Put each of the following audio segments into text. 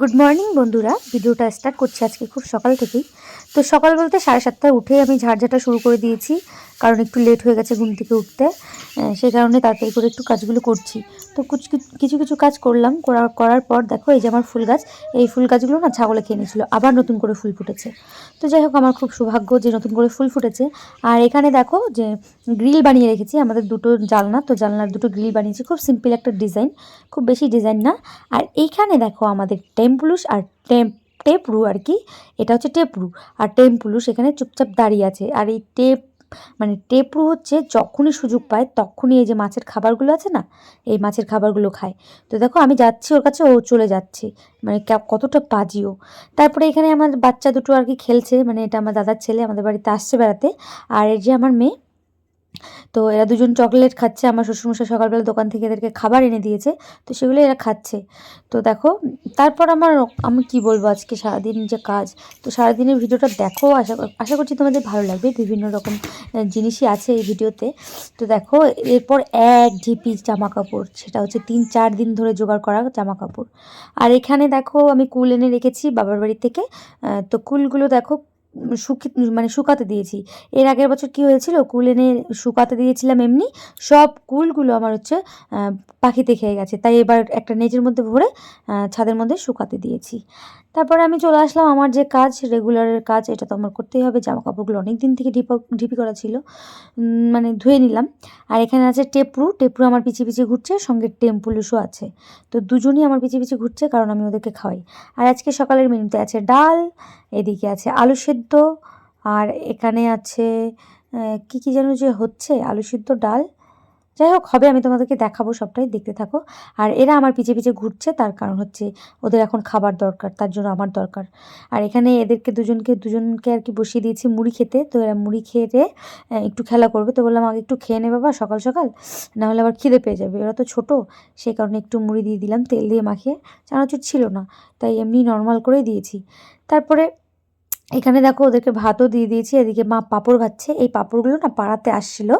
Good morning বন্ধুরা। ভিডিওটা start করছি আজকে খুব সকাল থেকেই। তো সকাল বলতে সাড়ে সাতটায় উঠে আমি ঝাড়ঝাটা শুরু করে দিয়েছি, কারণ একটু লেট হয়ে গেছে ঘুম থেকে উঠতে। সেই কারণে তাড়াতাড়ি করে একটু কাজগুলো করছি। তো কিছু কিছু কাজ করলাম করার করার পর দেখো, এই যে আমার ফুল গাছ, এই ফুল গাছগুলো না ছাগলে খেয়ে নিয়েছিল, আবার নতুন করে ফুল ফুটেছে। তো যাই হোক, আমার খুব সৌভাগ্য যে নতুন করে ফুল ফুটেছে। আর এখানে দেখো যে গ্রিল বানিয়ে রেখেছি, আমাদের দুটো জানলা তো জানলার দুটো গ্রিল বানিয়েছি, খুব সিম্পল একটা ডিজাইন খুব বেশি ডিজাইন না। আর এইখানে দেখো আমাদের টেম্পুলুস আর টেম, টেপরু আর কি, এটা হচ্ছে টেপরু। আর টেম্পুলুস এখানে চুপচাপ দাঁড়িয়ে আছে। আর এই টেপ মানে টেপরু হচ্ছে যখনই সুযোগ পায়, তখনই এই যে মাছের খাবারগুলো আছে না, এই মাছের খাবারগুলো খায়। তো দেখো, আমি যাচ্ছি ওর কাছে, ও চলে যাচ্ছে। মানে কতটা পাজিও তারপরে এখানে আমার বাচ্চা দুটো আর কি খেলছে মানে এটা আমার দাদার ছেলে, আমাদের বাড়িতে আসছে বেড়াতে। আর এই যে আমার মেয়ে তো এরা দুজন চকলেট খাচ্ছে, আমার শ্বশুরমশাই সকালবেলা দোকান থেকে এদেরকে খাবার এনে দিয়েছে, তো সেগুলো এরা খাচ্ছে। তো দেখো, তারপর আমার আমি কি বলব আজকে সারাদিন যে কাজ, তো সারাদিনের ভিডিওটা দেখো, আশা আশা করছি তোমাদের ভালো লাগবে, বিভিন্ন রকম জিনিসই আছে এই ভিডিওতে। তো দেখো, এরপর এক ঢিপি জামা কাপড় সেটা হচ্ছে তিন চার দিন ধরে জোগাড় করা জামা কাপড় আর এখানে দেখো, আমি কুল এনে রেখেছি বাবার বাড়ি থেকে তো কুলগুলো দেখো শুকি মানে শুকাতে দিয়েছি। এর আগের বছর কি হয়েছিল? কুল এনে শুকাতে দিয়েছিলাম এমনি। সব কুলগুলো আমার হচ্ছে পাখিতে খেয়ে গেছে। তাই এবার একটা নেজের মধ্যে ভরে ছাদের মধ্যে শুকাতে দিয়েছি। তারপরে আমি চলে আসলাম আমার যে কাজ রেগুলারের কাজ, এটা তো আমার করতেই হবে। জামা কাপড়গুলো অনেক দিন থেকে ঢিপা ঢিপি করা ছিল। মানে ধুয়ে নিলাম। আর এখানে আছে টেপরু। টেপরু আমার পিছিয়ে পিছিয়ে ঘুরছে, সঙ্গে টেম্পুলুসও আছে। তো দুজনই আমার পিছিয়ে পিছিয়ে ঘুরছে, কারণ আমি ওদেরকে খাওয়াই। আর আজকে সকালের মেনুতে আছে ডাল, এদিকে আছে আলু সেদ্ধ, আর এখানে আছে কি কি যেন যে হচ্ছে, আলু সিদ্ধ, ডাল। যাই হোক, হবে, আমি তোমাদেরকে দেখাবো সবটাই, দেখতে থাকো। আর এরা আমার পিছে পিছে ঘুরছে, তার কারণ হচ্ছে ওদের এখন খাবার দরকার, তার জন্য আমার দরকার। আর এখানে এদেরকে দুজনকে দুজনকে আর কি বসিয়ে দিয়েছি মুড়ি খেতে, তো এরা মুড়ি খেয়ে একটু খেলা করবে। তো বললাম, আগে একটু খেয়ে নে বাবা, সকাল সকাল, নাহলে আবার খিদে পেয়ে যাবে। ওরা তো ছোটো সেই কারণে একটু মুড়ি দিয়ে দিলাম, তেল দিয়ে মাখিয়ে। চানাচুর ছিল না, তাই এমনি নর্মাল করেই দিয়েছি। তারপরে এখানে দেখো ওদেরকে ভাতও দিয়ে দিয়েছি, এদিকে মা পাঁপড় ভাজছে এই পাঁপড়গুলো না পাড়াতে আসছিল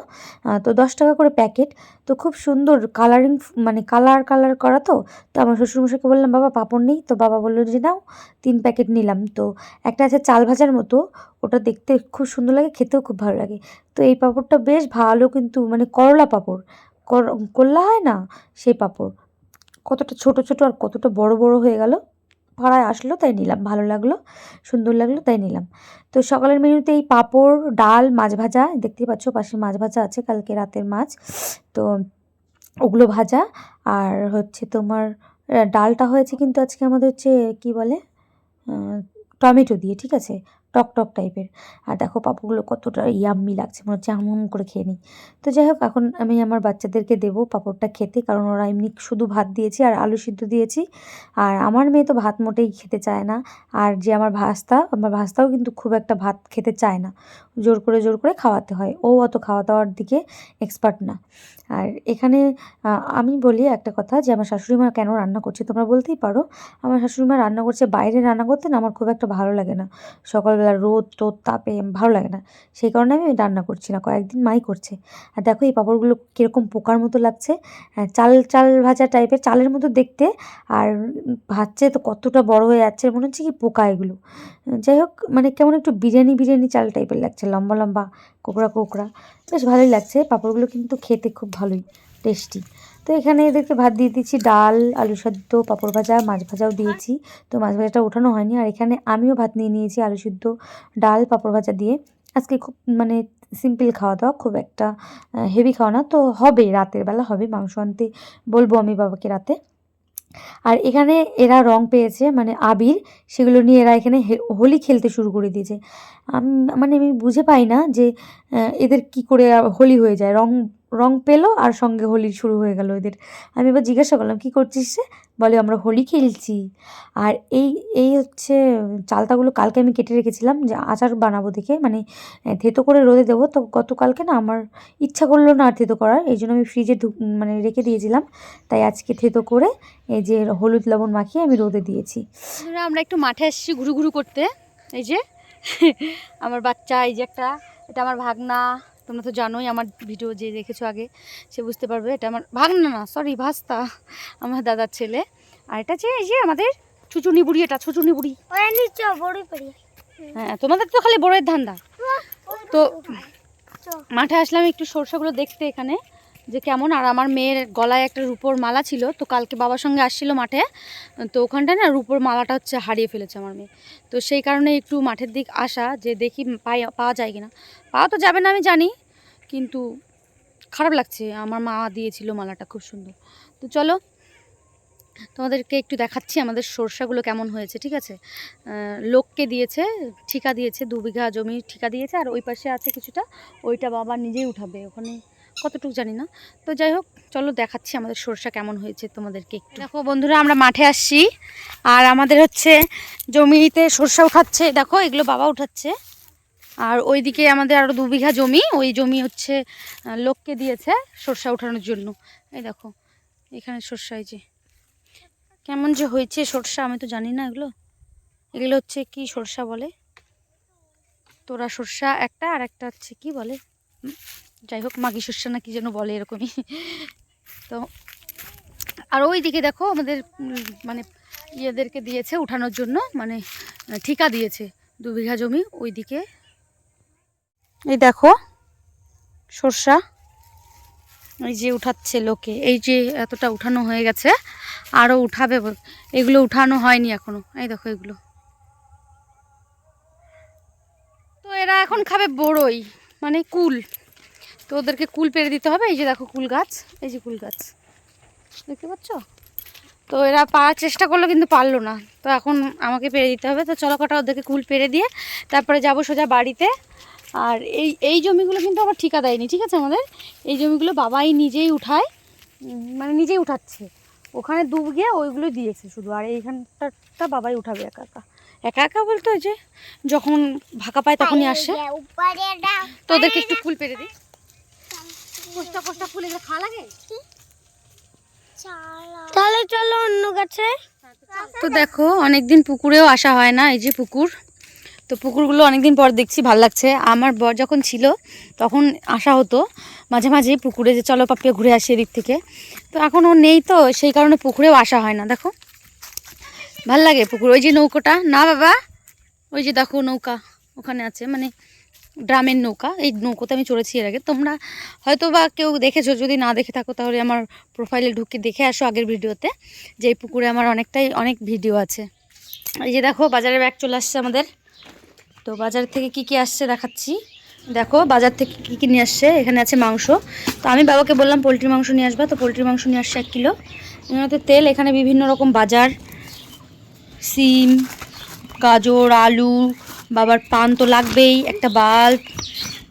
তো দশ টাকা করে প্যাকেট। তো খুব সুন্দর কালারিং মানে কালার কালার করা তো তো আমার শ্বশুরমশাইকে বললাম, বাবা, পাঁপড় নেই? তো বাবা বলল, যে নাও, তিন প্যাকেট নিলাম। তো একটা আছে চাল ভাজার মতো, ওটা দেখতে খুব সুন্দর লাগে, খেতেও খুব ভালো লাগে। তো এই পাঁপড়টা বেশ ভালো কিন্তু মানে করলা পাঁপড়, কর- করলা হয় না, সেই পাঁপড়। কতটা ছোট ছোট আর কতটা বড় বড় হয়ে গেল। পাড়ায় আসলো, তাই নিলাম। ভালো লাগল, সুন্দর লাগল, তাই নিলাম। তো সকালের মেনুতে এই পাঁপড়, ডাল, মাছ ভাজা, দেখতেই পাচ্ছ পাশে মাছ ভাজা আছে, কালকে রাতের মাছ। তো ওগুলো ভাজা, আর হচ্ছে তোমার ডালটা হয়েছে কিন্তু আজকে আমাদের হচ্ছে, কি বলে টমেটো দিয়ে, ঠিক আছে? টক টক টাইপের। আর দেখো পাঁপড়গুলো কতটা ইয়াম্মি লাগছে, মনে হচ্ছে আম আম করে খেয়ে নিই। তো যাই হোক, এখন আমি আমার বাচ্চাদেরকে দেবো পাঁপড়টা খেতে, কারণ ওরা এমনি শুধু ভাত দিয়েছি আর আলু সিদ্ধ দিয়েছি। আর আমার মেয়ে তো ভাত মোটেই খেতে চায় না। আর যে আমার ভাস্তা, আমার ভাস্তাও কিন্তু খুব একটা ভাত খেতে চায় না। জোর করে জোর করে খাওয়াতে হয়। ও অত খাওয়া দাওয়ার দিকে এক্সপার্ট না। আর এখানে আমি বলি একটা কথা যে আমার শাশুড়ি মা কেন রান্না করছে, তোমরা বলতেই পারো। আমার শাশুড়ি মা রান্না করছে, বাইরে রান্না করতে না, আমার খুব একটা ভালো লাগে না। সকালবেলা রোদ টোদ তাপে ভালো লাগে না। সেই কারণে আমি রান্না করছি না, কয়েকদিন মাই করছে। আর দেখো এই পাঁপড়গুলো কীরকম পোকার মতো লাগছে। চাল চাল ভাজা টাইপের চালের মতো দেখতে। আর ভাজছে তো কতটা বড় হয়ে যাচ্ছে মনে হচ্ছে কি পোকা এগুলো। যাই হোক মানে কেমন একটু বিরিয়ানি বিরিয়ানি চাল টাইপের লাগছে, লম্বা লম্বা, কোকড়া কোকড়া। বেশ ভালোই লাগছে। পাঁপড়গুলো কিন্তু খেতে খুব ভালোই টেস্টি তো এখানে এদেরকে ভাত দিয়ে দিচ্ছি ডাল, আলু সেদ্ধ, পাঁপড় ভাজা, মাছ ভাজাও দিয়েছি। তো মাছ ভাজাটা ওঠানো হয়নি। আর এখানে আমিও ভাত নিয়ে নিয়েছি আলু সিদ্ধ, ডাল, পাঁপড় ভাজা দিয়ে। আজকে খুব মানে সিম্পল খাওয়া দাওয়া, খুব একটা হেভি খাওয়া না। তো হবে, রাতের বেলা হবে, মাংস আনতে বলব আমি বাবাকে রাতে। আর এখানে এরা রং পেয়েছে মানে আবির, সেগুলো নিয়ে এরা এখানে হোলি খেলতে শুরু করে দিয়েছে। মানে আমি বুঝে পাই না যে এদের কি করে হোলি হয়ে যায়, রং রং পেল আর সঙ্গে হোলি শুরু হয়ে গেল এদের আমি এবার জিজ্ঞাসা করলাম, কি করছিস সে বলে, আমরা হোলি খেলছি। আর এই এই হচ্ছে চালতাগুলো কালকে আমি কেটে রেখেছিলাম, যে আচার বানাবো দেখে মানে থেতো করে রোদে দেবো। তো গতকালকে না আমার ইচ্ছা করল না আর থেতো করার, এই জন্য আমি ফ্রিজে মানে রেখে দিয়েছিলাম। তাই আজকে থেতো করে এই যে হলুদ লবণ মাখিয়ে আমি রোদে দিয়েছি। আমরা একটু মাঠে এসেছি ঘুরু ঘুরু করতে। এই যে, আমার বাচ্চা, এই যে একটা, এটা আমার ভাগনা। তোমরা তো জানোই আমার ভিডিও যে দেখেছ আগে সে বুঝতে পারবে এটা আমার ভাগনা না সরি ভাস্তা আমার দাদার ছেলে। আর এটা যে এই যে আমাদের ছুচুনি বুড়ি এটা ছুচুনি বুড়ি। হ্যাঁ তোমাদের তো খালি বড়ের ধান্দা। তো মাঠে আসলাম একটু সরষাগুলো দেখতে এখানে। যে কেমন, আর আমার মেয়ের গলায় একটা রূপোর মালা ছিল, তো কালকে বাবার সঙ্গে আসছিল মাঠে, তো ওখানটায় না রূপোর মালাটা হচ্ছে হারিয়ে ফেলেছে আমার মেয়ে। তো সেই কারণে একটু মাঠের দিক আসা, যে দেখি পাই, পাওয়া যায় কিনা। পাওয়া তো যাবে না আমি জানি, কিন্তু খারাপ লাগছে, আমার মা দিয়েছিল মালাটা, খুব সুন্দর। তো চলো, তোমাদেরকে একটু দেখাচ্ছি আমাদের সরষাগুলো কেমন হয়েছে, ঠিক আছে? লোককে দিয়েছে, ঠিকা দিয়েছে, দু বিঘা জমি ঠিকা দিয়েছে, আর ওই পাশে আছে কিছুটা, ওইটা বাবা নিজেই উঠাবে, ওখানে কতটুকু জানি না। তো যাই হোক, চলো দেখাচ্ছি আমাদের সরষা কেমন হয়েছে তোমাদেরকে একটু। দেখো বন্ধুরা, আমরা মাঠে আসছি। আর আমাদের হচ্ছে জমিতে সরষা উঠাচ্ছে দেখো, এগুলো বাবা উঠাচ্ছে। আর ওইদিকে আমাদের আরও দু বিঘা জমি। ওই জমি হচ্ছে লোককে দিয়েছে সরষা উঠানোর জন্য। এই দেখো, এখানে সরষা যে। কেমন যে হয়েছে সরষা, আমি তো জানি না এগুলো। এগুলো হচ্ছে কি সরষা বলে? তোরা সরষা একটা আর একটা হচ্ছে কি বলে? যাই হোক, মাগি সরষা না কি যেন বলে এরকমই। তো আর ওই দিকে দেখো আমাদের মানে ইয়েদেরকে দিয়েছে উঠানোর জন্য মানে ঠিকা দিয়েছে দু বিঘা জমি ওই দিকে। এই দেখো সর্ষা, এই যে উঠাচ্ছে লোকে, এই যে এতটা উঠানো হয়ে গেছে আরও উঠাবে এগুলো উঠানো হয়নি এখনও, এই দেখো এগুলো। তো এরা এখন খাবে বড়ই মানে কুল। তো ওদেরকে কুল পেরে দিতে হবে। এই যে দেখো কুল গাছ এই যে কুল গাছ। দেখতে পাচ্ছ? তো এরা পারার চেষ্টা করল কিন্তু পারল না। তো এখন আমাকে পেরে দিতে হবে। তো চলো কটা ওদেরকে কুল পেরে দিয়ে তারপরে যাব সোজা বাড়িতে। আর এই এই জমিগুলো কিন্তু আবার ঠিকা দেয়নি ঠিক আছে আমাদের? এই জমিগুলো বাবাই নিজেই উঠায় মানে নিজেই উঠাচ্ছে। ওখানে ডুব গিয়ে ওইগুলো দিয়েছে শুধু। আর এইখানটা বাবাই উঠাবে একা একা। একা একা বলতো যে যখন ভাকা পায় তখনই আসে। তো ওদেরকে একটু কুল পেরে দিই। কোষ্টা কোষ্টা ফুল এগুলো খাওয়া লাগে? তাহলে চলো অন্য গাছে। তো দেখো অনেকদিন পুকুরেও আসা হয় না এই যে পুকুর। তো পুকুরগুলো অনেকদিন পর দেখছি ভালো লাগছে। আমার বর যখন ছিল তখন আসা হতো। মাঝে মাঝে পুকুরে যে চলো পাপিয়া ঘুরে আসি এদিক থেকে। তো এখন ও নেই তো সেই কারণে পুকুরেও আসা হয় না দেখো। ভালো লাগে পুকুর। ওই যে নৌকোটা। না বাবা ওই যে দেখো নৌকা ওখানে আছে। মানে ড্রামের নৌকা, এই নৌকোতে আমি চড়েছি এর আগে। তোমরা হয়তো বা কেউ দেখেছ, যদি না দেখে থাকো তাহলে আমার প্রোফাইলে ঢুকে দেখে আসো আগের ভিডিওতে, যে এই পুকুরে আমার অনেকটাই, অনেক ভিডিও আছে। এই যে দেখো বাজারে ব্যাগ চলে আসছে আমাদের। তো বাজার থেকে কি কি আসছে দেখাচ্ছি। দেখো, বাজার থেকে কি কি নিয়ে আসছে, এখানে আছে মাংস। তো আমি বাবাকে বললাম পোলট্রি মাংস নিয়ে আসবা? তো পোলট্রি মাংস নিয়ে আসছে এক কিলো। এখানে তেল, এখানে বিভিন্ন রকম বাজার, সিম, গাজর, আলু বাবার পান তো লাগবেই একটা বাল্ব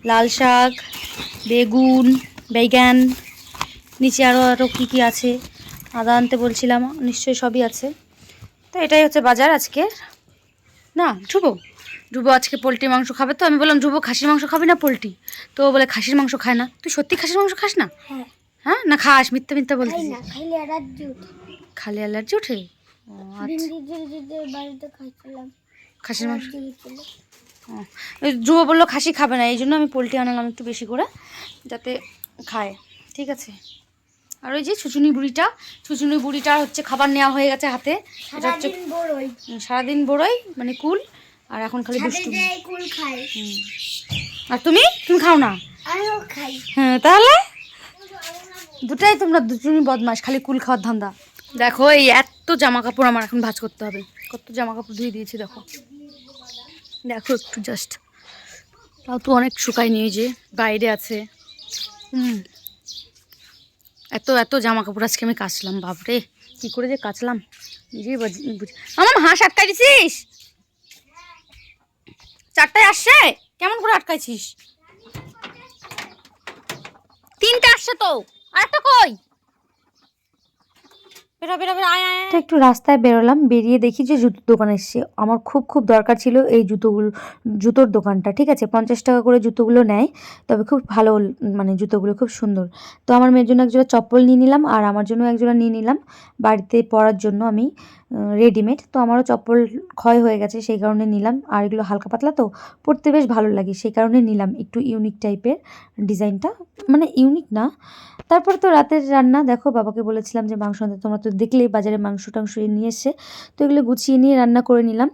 লাল শাক বেগুন বেগান নিচে আরও আরও কী কী আছে? আদা আনতে বলছিলাম নিশ্চয়ই সবই আছে। তো এটাই হচ্ছে বাজার আজকে না ধ্রুব। ধ্রুব আজকে পোলট্রি মাংস খাবে তো? আমি বললাম ধ্রুব খাসির মাংস খাবি না পোলট্রি? তো বলে খাসির মাংস খায় না। তুই সত্যি খাসির মাংস খাস না? হ্যাঁ। হ্যাঁ? না খাস মিথ্যা মিথ্যা রাজ্য খালি অ্যালার্জি ওঠে। ও আচ্ছা। খাসির মাংস। ধ্রুব বলল খাসি খাবে না এই জন্য আমি পোলট্রি আনালাম একটু বেশি করে যাতে খায় ঠিক আছে? আর ওই যে ছুচুনি বুড়িটা ছুচুনি বুড়িটার হচ্ছে খাবার নেওয়া হয়ে গেছে হাতে এটা হচ্ছে সারাদিন বড়ই মানে কুল আর এখন খালি দুষ্টু আর তুমি? তুমি খাও না? হ্যাঁ তাহলে? দুটাই তোমরা দুজনই বদমাস খালি কুল খাওয়ার ধান্দা। দেখো এই এত জামা কাপড় আমার এখন ভাঁজ করতে হবে। কত জামা কাপড় ধুয়ে দিয়েছি দেখো। দেখো একটু জাস্ট তাও তো অনেক শুকাই নিয়ে যে বাইরে আছে। হুম। এত এত জামা কাপড় আজকে আমি কাচলাম, বাপরে। কি করে যে কাচলাম? নিজেই বুঝি আমার হাঁস আটকাই দিছিস চারটায় আসছে? কেমন করে আটকাইছিস? তিনটা আসছে তো। আর একটা কই বেরো বেরো বেরো আয় আয় আয়। একটু রাস্তায় বেরোলাম, বেরিয়ে দেখি যে জুতোর দোকান এসছে। আমার খুব খুব দরকার ছিল এই জুতোগুলো, জুতোর দোকানটা, ঠিক আছে? পঞ্চাশ টাকা করে জুতোগুলো নেয়, তবে খুব ভালো মানে জুতোগুলো, খুব সুন্দর। তো আমার মেয়ের জন্য একজোড়া চপ্পল নিয়ে নিলাম, আর আমার জন্য একজোড়া নিয়ে নিলাম। বাড়িতে পরার জন্য আমি রেডিমেড তো আমারও চপ্পল ক্ষয় হয়ে গেছে, সেই কারণে নিলাম। আর এগুলো হালকা পাতলা তো, পরতে বেশ ভালো লাগে, সেই কারণে নিলাম একটু ইউনিক টাইপের ডিজাইনটা। মানে ইউনিক না। তারপর তো রাতের রান্না, দেখো বাবাকে বলেছিলাম যে মাংস তোমরা তো দেখলেই বাজারে মাংস টাংস নিয়ে এসে, তো এগুলো গুছিয়ে নিয়ে রান্না করে নিলাম।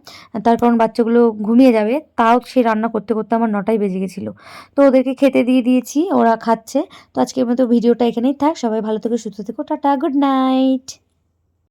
তার কারণ বাচ্চাগুলো ঘুমিয়ে যাবে, তাও সেই রান্না করতে করতে আমার নটাই বেজে গেছিল। তো ওদেরকে খেতে দিয়ে দিয়েছি, ওরা খাচ্ছে। তো আজকের মতো ভিডিওটা এখানেই থাক, সবাই ভালো থেকে, সুস্থ থেকো, টাটা, গুড নাইট।